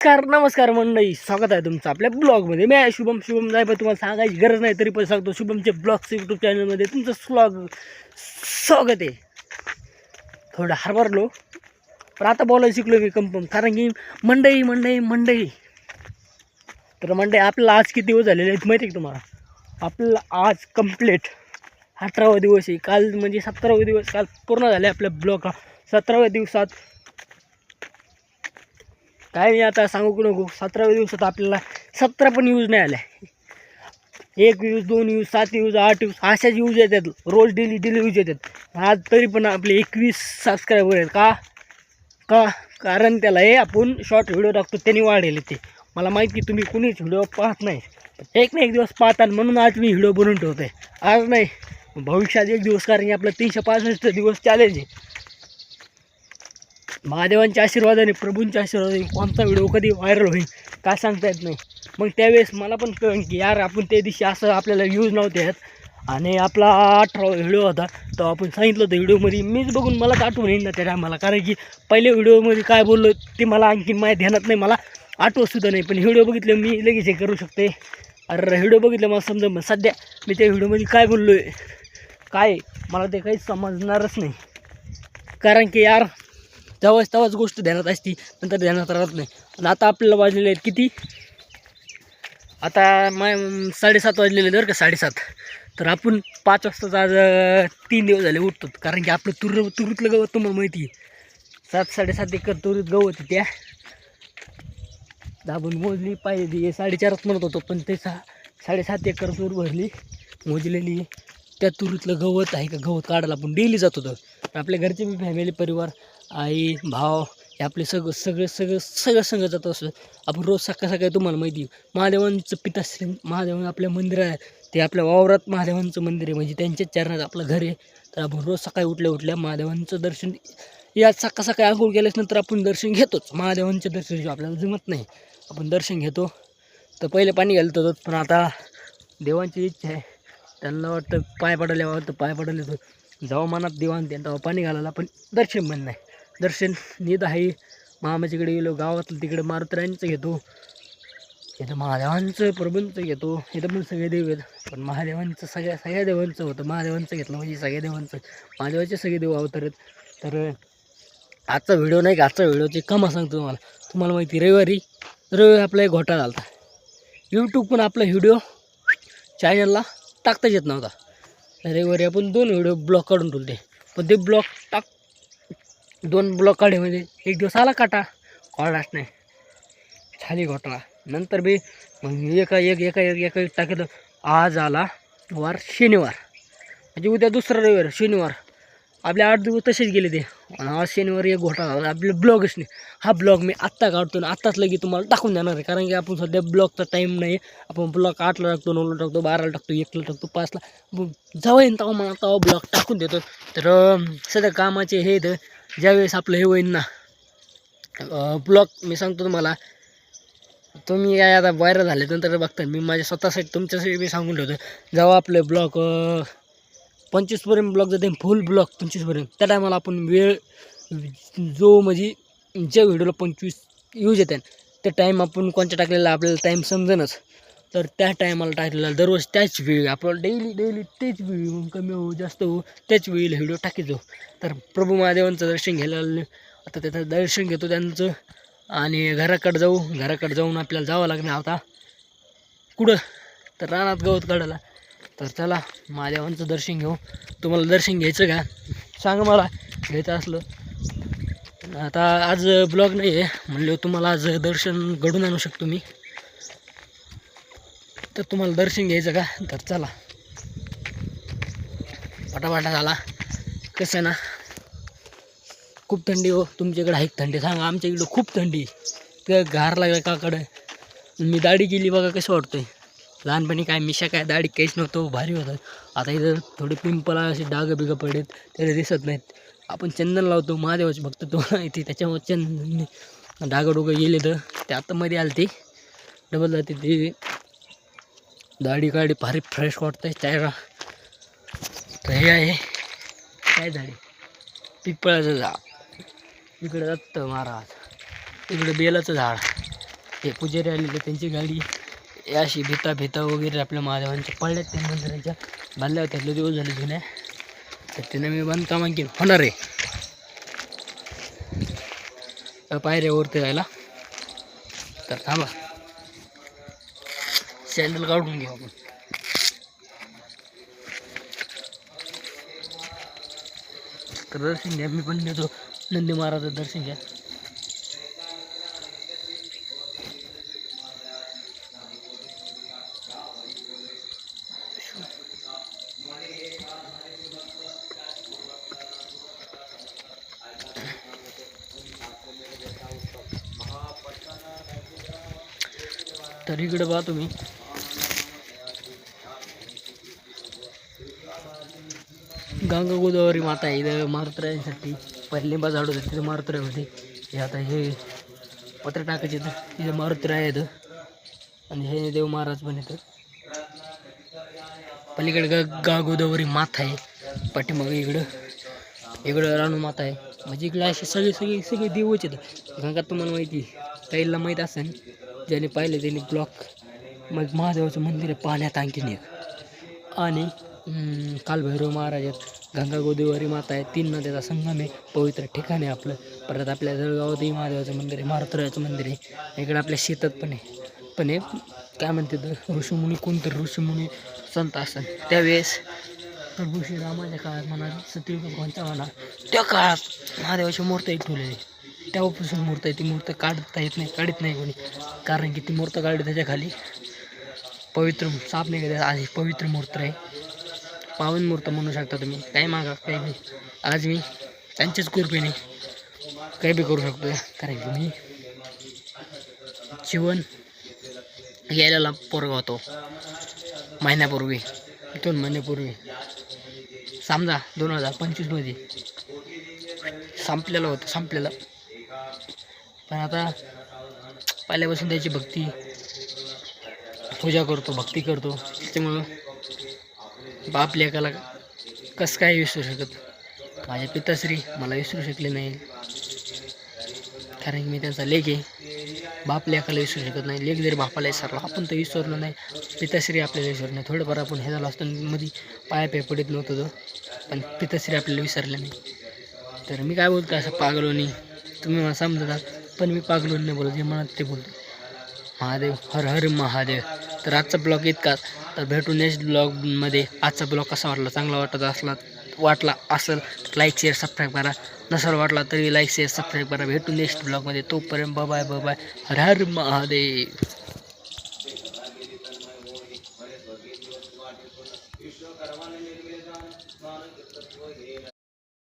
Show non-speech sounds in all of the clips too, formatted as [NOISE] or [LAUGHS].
नमस्कार नमस्कार मंडळी. स्वागत आहे तुमचं आपल्या ब्लॉगमध्ये. मी आहे शुभम. शुभम नाही पण तुम्हाला सांगायची गरज नाही तरी पण सांगतो. शुभमचे ब्लॉग्स यूट्यूब चॅनलमध्ये तुमचं स्लॉग स्वागत आहे. थोडं हरभरलो. पण आता बोलायला शिकलो मी कंपम कारण की मंडई मंडई मंडई तर मंडई आपल्याला आज किती दिवस झालेले आहेत माहिती आहे का तुम्हाला? आपल्याला आज कंप्लीट अठरावा दिवस आहे. काल म्हणजे सतरावा दिवस काल पूर्ण झाले आपल्या ब्लॉग सतराव्या दिवसात काय मी आता सांगू की नको. सतराव्या दिवसात आपल्याला सतरा पण यूज नाही आल्या एक यूज दोन यूज सात यूज आठ यूज अशाच यूज येतात. रोज डेली डेली यूज येतात. आज तरी पण आपले एकवीस सबस्क्रायबर आहेत का? का? कारण त्याला हे आपण शॉर्ट व्हिडिओ टाकतो त्यांनी वाढेल ते. मला माहिती तुम्ही कुणीच व्हिडिओ पाहत नाही. एक ना एक दिवस पाहताल म्हणून आज मी व्हिडिओ बनवून ठेवतो आहे आज नाही भविष्यात एक दिवस कारण की आपलं तीनशे पासष्ट दिवस चॅलेंज आहे. महादेवांच्या आशीर्वादाने प्रभूंच्या आशीर्वादाने कोणता व्हिडिओ कधी व्हायरल होईल काय सांगता येत नाही. मग त्यावेळेस मला पण कळण की यार आपण त्या दिवशी असं आपल्याला व्ह्यूज नव्हते आहेत आणि आपला अठरा व्हिडिओ होता तो आपण सांगितलं होतं व्हिडिओमध्ये. मीच बघून मलाच आठवण येईल ना त्या टायमाला कारण की पहिल्या व्हिडिओमध्ये काय बोललो ते मला आणखीन माहीत ध्यानात नाही मला आठवतसुद्धा नाही. पण व्हिडिओ बघितलं मी लगेच हे करू शकते. अरे व्हिडिओ बघितलं मला समजा मग सध्या मी त्या व्हिडिओमध्ये काय बोललो आहे काय? मला ते काहीच समजणारच नाही. कारण की यार तेव्हाच तेव्हाच गोष्ट ध्यानात असती नंतर ध्यानात राहत नाही. आणि आता आपल्याला वाजलेले आहेत किती? आता माय साडेसात वाजलेले बरं का साडेसात. तर आपण पाच वाजताच आज तीन दिवस झाले उठतो कारण की आपलं तुर तुरीतलं गवत तुम्हाला माहिती आहे. सात साडेसात एकर तुरीत गवत त्या. दाबून मोजली पाहिजे साडेचारच म्हणत होतो पण ते सा साडेसात एकर तूर भरली मोजलेली त्या तुरीतलं गवत आहे का? गवत काढायला आपण डेली जात होतो. आपल्या घरचे बी फॅमिली परिवार आई भाव हे आपले सगळं सगळं सगळं सगळं संघ जात असतो. आपण रोज सकाळ सकाळी तुम्हाला माहिती महादेवांचं पिताश्री महादेवान आपल्या मंदिर आहे. ते आपल्या वावरात महादेवांचं मंदिर आहे. म्हणजे त्यांच्याच चरणात आपलं घर आहे. तर आपण रोज सकाळी उठल्या उठल्या महादेवांचं दर्शन या सकाळ सकाळी आंघोळ केल्याच नंतर आपण दर्शन घेतोच. महादेवांचं दर्शन आपल्याला जमत नाही. आपण दर्शन घेतो. तर पहिले पाणी घालत पण आता देवांची इच्छा आहे. त्यांना वाटतं पाय पडायला वाटतं पाय पडायला तर जेव्हा मनात देवान तेव्हा पाणी घालायला पण दर्शन पण नाही. दर्शन नीट आहे. मामाच्याकडे गेलो गावातलं तिकडे मारुतरायांचं घेतो. इथं महादेवांचं प्रभूंचं घेतो. इथं पण सगळे देव आहेत. पण महादेवांचं सगळ्या सगळ्या देवांचं होतं. महादेवांचं घेतलं म्हणजे सगळ्या देवांचं. महादेवाचे सगळे देव अवतार आहेत. तर आजचा व्हिडिओ नाही का? आजचा व्हिडिओची कमा सांगतो तुम्हाला. तुम्हाला माहिती रविवारी रविवारी आपला एक घोटाळा झाला यूट्यूब पण आपला व्हिडिओ चॅनलला टाकताच येत नव्हता. रविवारी आपण दोन व्हिडिओ ब्लॉक काढून ठेवले. पण ते ब्लॉक टाक दोन ब्लॉक काढे म्हणजे एक दिवस आला काटा. कळलाच नाही. झाली घोटाळा. नंतर बी मग एका एक एका एक एका एक टाकलं. आज आला वार शनिवार. म्हणजे उद्या दुसरा रविवार शनिवार. आपले आठ दिवस तसेच गेले ते. हा शनिवारी एक घोटाळा झाला. आपले ब्लॉगच नाही हा ब्लॉग मी आत्ता काढतो आणि आत्ताच लगे तुम्हाला टाकून देणार आहे. कारण की आपण सध्या ब्लॉगचा टाईम नाही. आपण ब्लॉग आठला टाकतो नऊला टाकतो बाराला टाकतो एकला टाकतो पाचला. मग येईन तेव्हा मला तेव्हा ब्लॉग टाकून देतो तर सध्या कामाचे हे तर ज्यावेळेस आपलं हे होईन ना ब्लॉग मी सांगतो तुम्हाला. तुम्ही काय आता व्हायरल झाले नंतर बघता. मी माझ्या स्वतःसाठी तुमच्यासाठी मी सांगून ठेवतो. जेव्हा आपले ब्लॉग पंचवीसपर्यंत ब्लॉक जाते फुल ब्लॉक पंचवीसपर्यंत. त्या टायमाला आपण वेळ जो म्हणजे ज्या व्हिडिओला पंचवीस यूज येते त्या टाईम आपण कोणत्या टाकलेला आपल्याला टाईम समजेनच तर त्या टायमाला टाकलेला दररोज त्याच वेळी आपण डेली डेली तेच वेळी मग कमी होऊ जास्त होऊ त्याच वेळीला व्हिडिओ टाकीतो तर प्रभू महादेवांचं दर्शन घ्यायला आता त्याचं दर्शन घेतो त्यांचं आणि घराकडे जाऊ घराकडे जाऊन आपल्याला जावं लागणार आता. कुठं? तर रानात गवत काढायला. तर चला महादेवांचं दर्शन घेऊ. तुम्हाला दर्शन घ्यायचं का? सांगा मला. घ्यायचं असलं. आता आज ब्लॉग नाही आहे. म्हणलं तुम्हाला आज दर्शन घडून आणू शकतो मी. तर तुम्हाला दर्शन घ्यायचं का? तर चला. पटापाटा झाला. कसं आहे ना? खूप थंडी हो. तुमच्याकडे आहे थंडी. सांगा आमच्या इकडं खूप थंडी तर घार लागला काकडं मी दाढी केली बघा कसं वाटतंय. लहानपणी काय मिशा काय दाढी काहीच नव्हतो भारी होतात आता इथं थोडे पिंपल असे डाग बिगं पडलेत त्याला दिसत नाहीत. आपण चंदन लावतो महादेवाचे भक्त तो [LAUGHS] इथे त्याच्यामुळे चंदन डागं डोगं गेले तर. ते आता मध्ये आले ते डबल जाते ते. दाढी काढी भारी फ्रेश वाटतंय चेहरा. तर हे आहे काय झाडे पिपळाचं झाड. इकडं दत्त महाराज इकडं बेलाचं झाड. ते पुजारी आलेले त्यांची गाडी. या अशी भिता भिता वगैरे आपल्या महादेवांच्या पडल्यात त्या मंदिराच्या. बांधल्या होत्या लय दिवस झाले जुन्या तर तिने मी बांधकाम आणखी होणार आहे पायऱ्या पायऱ्यावरती जायला. तर थांबा. सॅन्डल काढून घेऊ आपण. तर दर्शन घ्या मी पण देतो नंदी महाराजचं दर्शन घ्या. तर इकडे पहा तुम्ही. गंगा गोदावरी माता आहे इथं मारुतरायांसाठी. पहिल्यांदा लिंबा झाड होते तिथं मारुतराय होते. हे आता हे पत्र टाकायचे तर तिथं मारुतराय आहेत आणि हे देव महाराज पण येतं पलीकडे गा गा गोदावरी माता आहे. पाठीमागं इकडं इकडं राणू माता आहे. म्हणजे इकडे असे सगळे सगळे सगळे देवच आहेत. गंगा तुम्हाला माहिती काहीला माहीत असेल. ज्याने पाहिलं त्याने ब्लॉक मग महादेवाचं मंदिर आहे पाण्यात आणखीन एक. आणि कालभैरव महाराज आहेत गंगा गोदेवारी माता आहे तीन नद्याचा संगम आहे पवित्र ठिकाण आहे आपलं. परत आपल्या जळगावातही महादेवाचं मंदिर आहे मारुतरायाचं मंदिर आहे. इकडं आपल्या शेतात पण आहे. पण हे काय म्हणते तर ऋषीमुनी कोणतरी ऋषीमुनी संत असतात. त्यावेळेस प्रभू श्रीरामाच्या काळात म्हणा सत्ययुग भगवानच्या म्हणा त्या काळात महादेवाची मूर्ती एक ठेवलेली तेव्हापासून मूर्त आहे. ती मूर्त काढता येत नाही काढत नाही कोणी. कारण की ती मूर्त काढली त्याच्याखाली. पवित्र साप नाही आज पवित्र मूर्त आहे. पावन मूर्त म्हणू शकता तुम्ही. काही मागा काही बी आज मी त्यांच्याच कृपेने काही बी करू शकतो कारण की मी जीवन यायला पोरगा होतो. महिन्यापूर्वी दोन महिन्यापूर्वी. समजा दोन हजार पंचवीसमध्ये संपलेलं होतं संपलेलं. पण आता पहिल्यापासून त्याची भक्ती पूजा करतो भक्ती करतो. त्याच्यामुळं बाप लेकाला कसं काय विसरू शकत? माझे पिताश्री मला विसरू शकले नाही. कारण की मी त्यांचा लेख आहे. बाप लेखाला विसरू शकत नाही. लेख जरी बापाला विसरला आपण तर विसरलो नाही. पिताश्री आपल्याला विसरलो नाही. थोडंफार आपण हे झालं असतं मध्ये पाया पाय पडत नव्हतं तो. पण पिताश्री आपल्याला विसरलं नाही. तर मी काय बोलतो असं पागलोनी तुम्ही मला समजतात. पण मी पागलून नाही बोलत जे म्हणत ते बोलतो. महादेव हर हर महादेव. तर आजचा ब्लॉग इतकाच तर भेटू नेक्स्ट ब्लॉगमध्ये आजचा ब्लॉग कसा वाटला? चांगला वाटत असला वाटला असेल लाईक शेअर सबस्क्राईब करा. नसेल वाटला तरी लाईक शेअर सबस्क्राईब करा. भेटू नेक्स्ट ब्लॉगमध्ये तोपर्यंत bye bye bye Har Har Mahadev.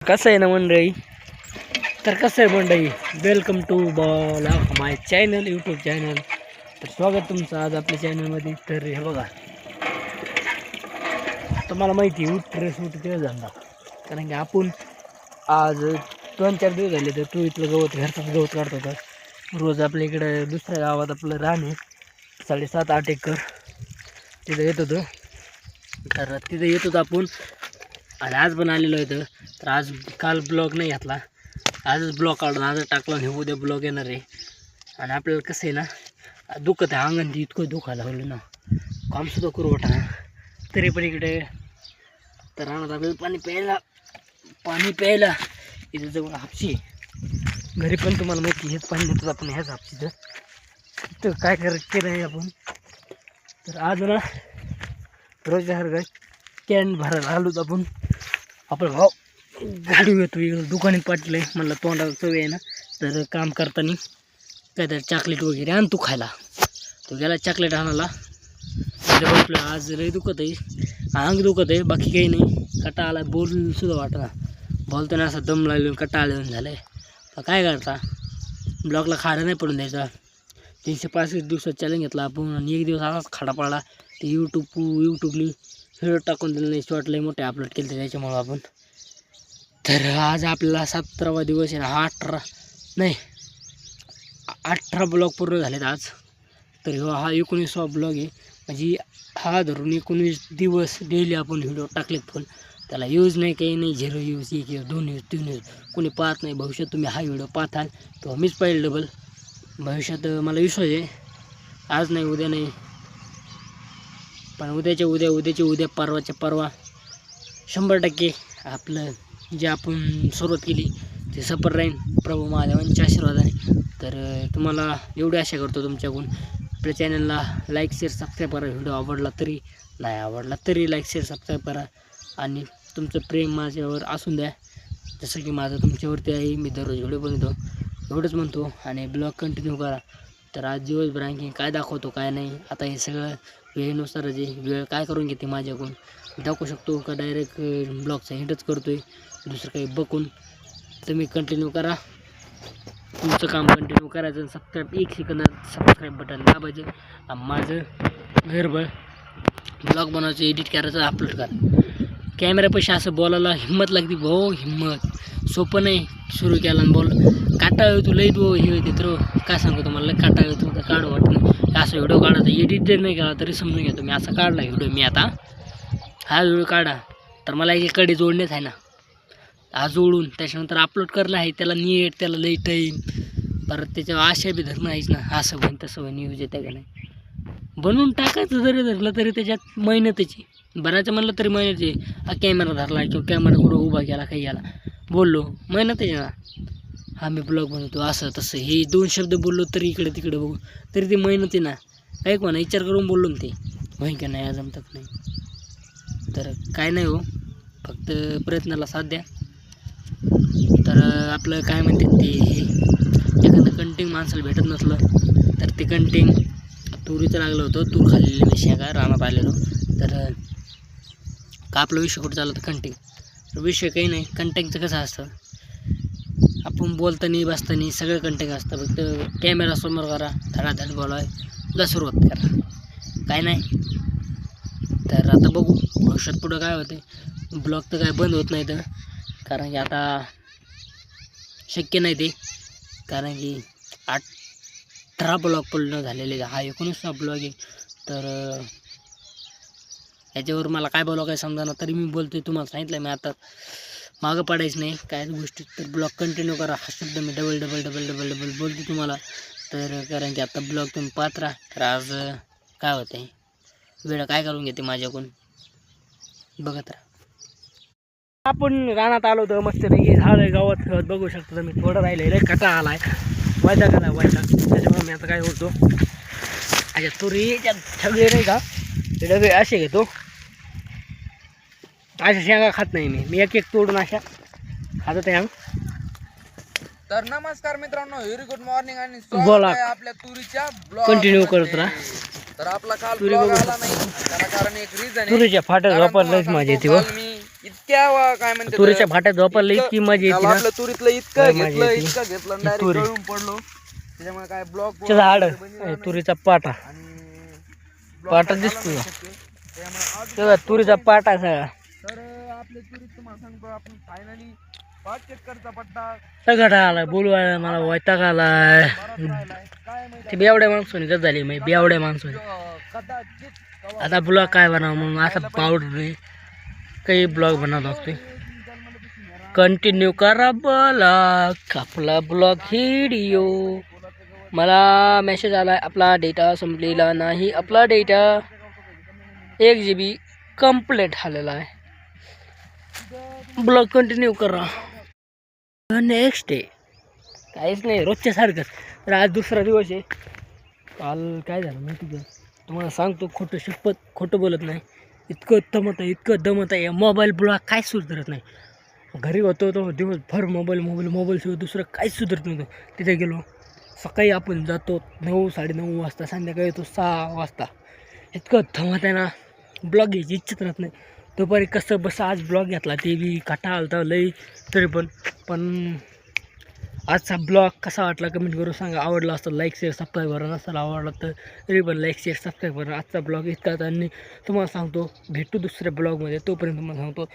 कसं आहे ना मंडळी? तर कसं आहे मंडई welcome to all my channel YouTube channel तर स्वागत तुमचं आज आपल्या चॅनलमध्ये तर हे बघा. तुम्हाला माहिती आहे उठ ड्रेस उठ तेव्हा धंदा. कारण की आपण आज दोन चार दिवस झाले तर तू इथलं गवत घरचं गवत काढत होता रोज आपल्या इकडं दुसऱ्या गावात आपलं राहणे साडेसात आठ एकर. तिथं येत होतं. तर तिथं येत होतं आपण. आणि आज पण आलेलो आहे तर आज काल ब्लॉग नाही घातला. आजच ब्लॉक काढून आजच टाकला आणि उद्या ब्लॉक येणार आहे. आणि आपल्याला कसं आहे ना दुखत आहे अंगण ती इतकं दुखायला लागलं ना. कामसुद्धा करू वाटा तरी पण इकडे तर राहणार आपल्याला पाणी प्यायला पाणी प्यायला इथं जवळ हापशी घरी पण तुम्हाला माहिती हेच पाणी देतो आपण ह्याच हापशीचं. तर काय कर केलं आहे आपण? तर आज ना रोजगार कॅन भरायला आलोच आपण. आपलं भाऊ गाडी येतो इकडं दुकानात पाठलं आहे म्हणलं तोंडाला चव आहे ना तर काम करताना काय तर चॉकलेट वगैरे आण तू खायला. तो गेला चॉकलेट आणायला. बसलो आज लई दुखत आहे. अंग दुखत आहे बाकी काही नाही. कटा आला बोलसुद्धा वाटना. बोलताना असा दम लागलो कटा आलं झालं आहे काय करता? ब्लॉकला खाडा नाही पडून द्यायचा. तीनशे पासष्ट दिवसात चॅलेंज घेतला आपण आणि एक दिवस असाच खाडा पडला. ते यूट्यूब यूट्यूबनी व्हिडिओ टाकून दिले नाही शॉर्ट लई मोठे अपलोड केले त्याच्यामुळं आपण. तर आज आपला सतरावा दिवस आहे ना हा अठरा नाही अठरा ब्लॉग पूर्ण झालेत आज. तर ह्यो हा एकोणीसवा ब्लॉग आहे. म्हणजे हा धरून एकोणीस दिवस डेली आपण व्हिडिओ टाकलेत फुल त्याला यूज नाही काही नाही झिरो यूज एक यूज दोन यूज तीन यूज कोणी पाहत नाही भविष्यात तुम्ही हा व्हिडिओ पाहताल तो मीच पाहिजे डबल भविष्यात मला विश्वास आहे. आज नाही उद्या नाही. पण उद्याच्या उद्या उद्याच्या उद्या परवाच्या परवा शंभर टक्के आपलं जे आपण सुरुवात केली ते सफर राहीन. प्रभू महादेवांच्या आशीर्वादाने. तर तुम्हाला एवढी आशा करतो तुमच्याकडून. आपल्या चॅनलला लाईक शेअर सबस्क्राईब करा. व्हिडिओ आवडला तरी नाही आवडला तरी लाईक शेअर सबस्क्राईब करा. आणि तुमचं प्रेम माझ्यावर असून द्या. जसं की माझं तुमच्यावरती आहे मी दररोज व्हिडिओ बनवतो. एवढंच म्हणतो. आणि ब्लॉग कंटिन्यू करा. तर आज दिवसभर आणखी काय दाखवतो काय नाही आता हे सगळं वेळेनुसार जे वेळ काय करून घेते माझ्याकडून दाखवू शकतो का? डायरेक्ट ब्लॉगचा हिटच करतो आहे दुसरं काही बघून तुम्ही कंटिन्यू करा. तुमचं काम कंटिन्यू करायचं आणि सबस्क्राईब एक सेकंदात सबस्क्राईब बटन दाबायचं आणि माझं घरभर ब्लॉग बनवायचं एडिट करायचं अपलोड करा. कॅमेऱ्यापाशी असं बोलायला हिंमत लागते भाऊ हिंमत. सोपं नाही सुरू केला आणि बोल काटा तू लई तू हे होते तर. काय सांगू तुम्हाला लई काटा तू तर काढू वाटतं असा असं व्हिडिओ काढायचा एडिट जर नाही केला तरी समजून घ्या तुम्ही असा काढला व्हिडिओ मी आता. हा व्हिडिओ काढा. तर मला एक कडे जोडणेच आहे ना. हा जोडून त्याच्यानंतर अपलोड करणं आहे त्याला नीट त्याला लई टाईम परत त्याच्यावर आशा बी धरणं आहेच ना असं होईन तसं होईन न्यूज येते का नाही? बनवून टाकायचं जरी धरलं तरी त्याच्यात मेहनतीची बनायचं म्हणलं तरी मेहनतीची हा कॅमेरा धरला किंवा कॅमेरा कुठं उभा केला काही याला बोललो मेहनत ना. हा मी ब्लॉग बनवतो असं तसं. हे दोन शब्द बोललो तरी इकडे तिकडे बघू तरी ते मेहनत ना. ऐक कोणा विचार करून बोललो ना ते. होईन का नाही जमतात नाही. तर काय नाही हो फक्त प्रयत्नाला साथ द्या. तर आपलं काय म्हणतात ते एखादं कंटिंग माणसाला भेटत नसलं तर ते कंटिंग तुरीचं लागलं होतं तूर खाल्लेली मी शेगा रानात आलेलो तर का आपला विषय कुठं चालला होता कंटिंग विषय काही नाही कंटेंटचं कसं असतं? आपण बोलताना बसताना सगळं कंटिंग असतं. फक्त कॅमेरा समोर करा धडाधड बोलाय तुला सुरुवात करा. काय नाही. तर आता बघू भविष्यात पुढं काय होते ब्लॉग तर काय बंद होत नाही तर. कारण की आता शक्य नाही ते. कारण की अठरा ब्लॉग पूर्ण झालेले आहे. हा एकोणीसचा ब्लॉग आहे. तर याच्यावर मला काय बोलावं काय समजा तरी मी बोलतोय तुम्हाला सांगितलं मी आता. मागं पडायचं नाही. काय गोष्टी तर ब्लॉग कंटिन्यू करा. हा शब्द मी double double double double double बोलतो तुम्हाला. तर कारण की आता ब्लॉग तुम्ही पाहत राहा. तर आज काय होतं आहे वेळ काय करून घेते माझ्याकडून? बघत राहा. आपण रानात आलो होतो मस्त झाड आहे गावात खेळत बघू शकतो तुम्ही. थोडं राहिलं लय कटा आलाय? वायदा आला वायदा त्याच्यामुळे मी आता काय होतो अच्छा तुरीच्या सगळे नाही का? ते डबे असे घेतो. अशा शेंगा खात नाही मी. मी एक एक तोडून अशा खात त्या तर नमस्कार मित्रांनो व्हेरी गुड मॉर्निंग आणि बोला. स्वागत आहे आपल्या तुरीच्या Continue करत राहा. तर आपला काल तुरी बघू. आला नाही. त्याला कारण एक रिझन आहे. तुरीच्या फाट्या कारण झोपायलाच तुम्हाला माझी काल मी इतक्या वा- काय म्हणते तुरीच्या फाट्यात झोपायला इतकं- मजा येते ना. तुरीतलं लय इतकं मजा घेतलं येते. इतकं घेतलं तुरी. गळून पडलो. त्याच्यामुळे काय ब्लॉग ते झाड तुरीचा पाटा. आणि पाटा दिसतो तेव्हा तुरीचा पाटा सगळा. तर आपल्या तुरीत तुम्हाला सांगतो आपण फायनली पाच चक्करचा पट्टा सगळं आलाय बोलू आलाय मला वैताग आलाय. बराच राहिलाय. काय माहिती ते बेवड्या माणसाने झाली मी बेवड्या माणसाने. कदाचित कवा आता ब्लॉग काय बनावं म्हणून असं पावडर नाही काही ब्लॉग बनवत असते कंटिन्यू करा ब्लॉग आपला ब्लॉग हिडिओ मला मेसेज आला आपला डेटा संपलेला नाही आपला डेटा एक जी बी कंप्लीट झालेला आहे. ब्लॉग कंटिन्यू करा. नेक्स्ट डे काहीच नाही रोजच्या सारखंच. तर आज दुसरा दिवस आहे. काल काय झालं माहिती का? तुम्हाला सांगतो खोटं शपथ खोटं बोलत नाही. इतकं दमत आहे इतकं दमत आहे मोबाईल ब्लॉग काय सुधारत नाही. घरी होतो तो दिवसभर मोबाईल मोबाईल मोबाईलशिवाय दुसरं काहीच सुधारत नव्हतं. तिथे गेलो. सकाळी आपण जातो नऊ साडेनऊ वाजता संध्याकाळी येतो सहा वाजता. इतकं धमत आहे ना. ब्लॉग घ्यायची इच्छित राहत नाही. दुपारी कसं बस आज ब्लॉग घेतला ते बी काटा आलता लई तरी पण. पण आजचा ब्लॉग कसा वाटला कमेंट करून सांगा. आवडला असतं लाईक शेअर सबस्क्राईब करा. नसेल आवडला तर तरी पण लाईक शेअर सबस्क्राईब करा. आजचा ब्लॉग इतकाच आणि तुम्हाला सांगतो भेटू दुसऱ्या ब्लॉगमध्ये तोपर्यंत तुम्हाला सांगतो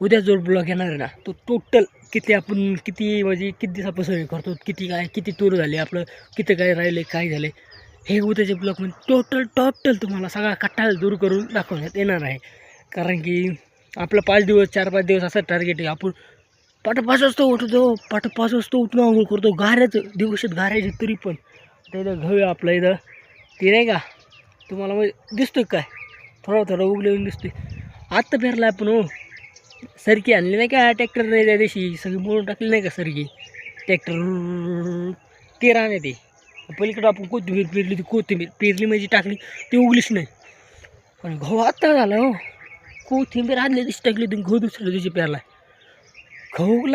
उद्या जो ब्लॉग येणार आहे ना तो टोटल किती आपण किती म्हणजे किती दिवसापासून करतो किती काय किती टूर झाले आपलं किती काय राहिले काय झाले हे उद्याचे ब्लॉग म्हणजे टोटल टोटल तुम्हाला सगळा कट्टाळ दूर करून दाखवण्यात येणार आहे. कारण की आपलं पाच दिवस चार पाच दिवस असं टार्गेट आहे. आपण पाठ पाच वाजता उठतो पाठ पाच वाजता उठून आंघोळ करतो. गाऱ्याचं दिवसात गाऱ्याचे तरी पण. आता इथं गहू आहे आपलं इथं. ते नाही का? तुम्हाला मग दिसतोय काय? थोडा थोडा उगलेलं दिसतोय. आत्ता पेरला आपण हो. सरकी आणली नाही का? ट्रॅक्टर नाही त्या दिवशी. सगळी मोडून टाकली नाही का सरकी? ट्रॅक्टर ते राहणे ते. पलीकडं आपण कोथिंबीर पेरली ती कोथिंबीर पेरली म्हणजे टाकली ती उगलीच नाही. आणि गहू आत्ता झाला हो. कोथिंबीर आदल्या दिवशी टाकली तुम्ही गहू दुसऱ्या दिवशी पेरला. गहू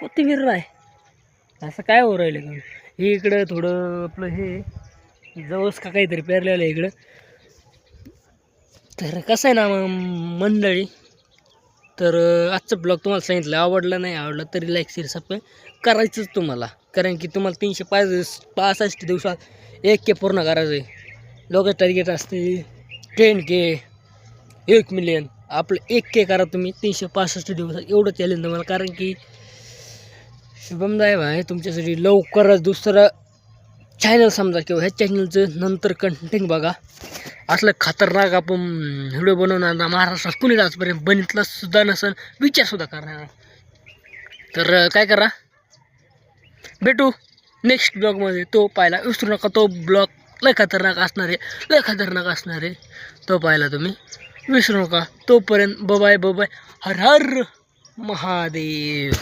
कोथिंबीर राय. असं काय हो राहिलं का हे इकडं थोडं आपलं हे जवळच का काहीतरी पेरलेलं आहे इकडं. तर कसं आहे ना मग मंडळी? तर आजचा आजचं ब्लॉग तुम्हाला सांगितलं आवडला नाही आवडला तरी लाईक शेअर सबस्क्राईब करायचंच तुम्हाला. कारण की तुम्हाला तीनशे पाच पासष्ट दिवसात एक के पूर्ण करायचं आहे लोक टार्गेट असते टेन के एक मिलियन आपलं एक के करा तुम्ही. तीनशे पासष्ट दिवसात एवढं चॅलेंज तुम्हाला कारण की शुभम साहेब आहे तुमच्यासाठी लवकरच दुसरं चॅनल समजा किंवा ह्या चॅनलचं नंतर कंटेंट बघा. असलं खतरनाक आपण व्हिडिओ बनवणार महाराष्ट्रात कुणीच आजपर्यंत बनितला सुद्धा नसेल विचारसुद्धा करणार तर काय करा? भेटू नेक्स्ट ब्लॉगमध्ये तो पाहायला विसरू नका. तो ब्लॉग लय खतरनाक असणार आहे. लय खतरनाक असणार आहे. तो पाहायला तुम्ही. विसरू नका तोपर्यंत बबाय बबाय. हर हर महादेव.